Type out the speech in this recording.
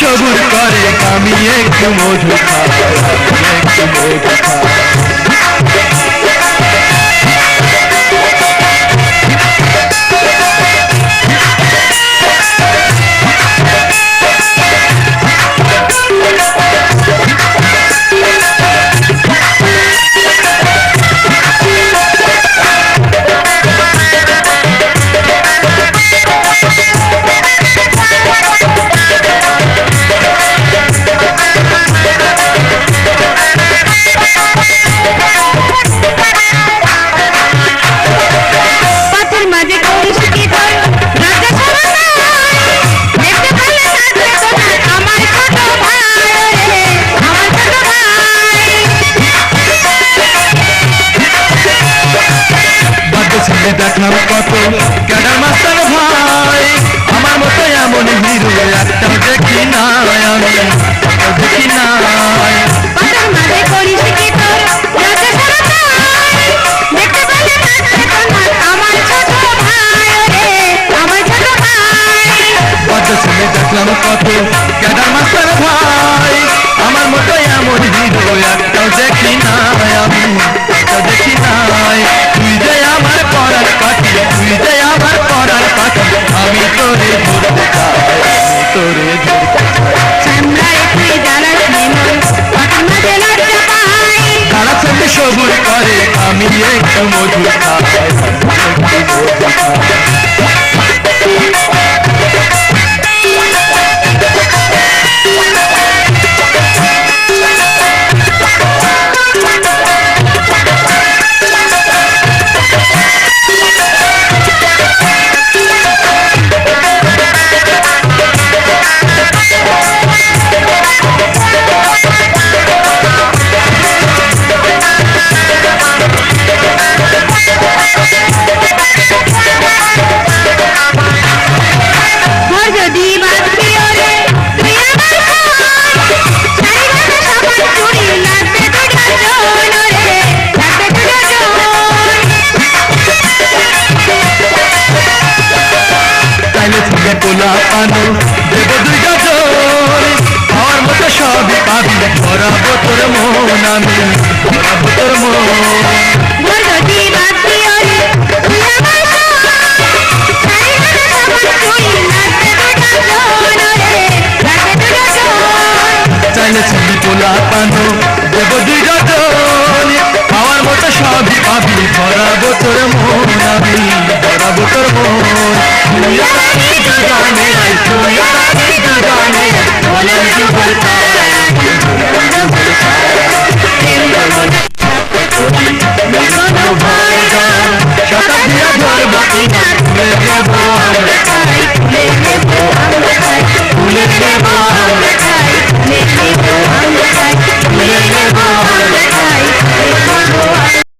সবুর করে কামিয়ে একটু মধু খায় একটু মধু খায় সবুর করে আমি একটা মধু। ভরা পানি দেব দুর্গা জোরে আমার মতো সবই পাবি। ভরাবো তোর মন আমি ভরাবো তোর মন। চাইলে ছবি তোলা পানো দেব দৃঢ় আমার মতো সবই পাবি। ভরাবো তোর মন আমি ভরাবো তোর মন।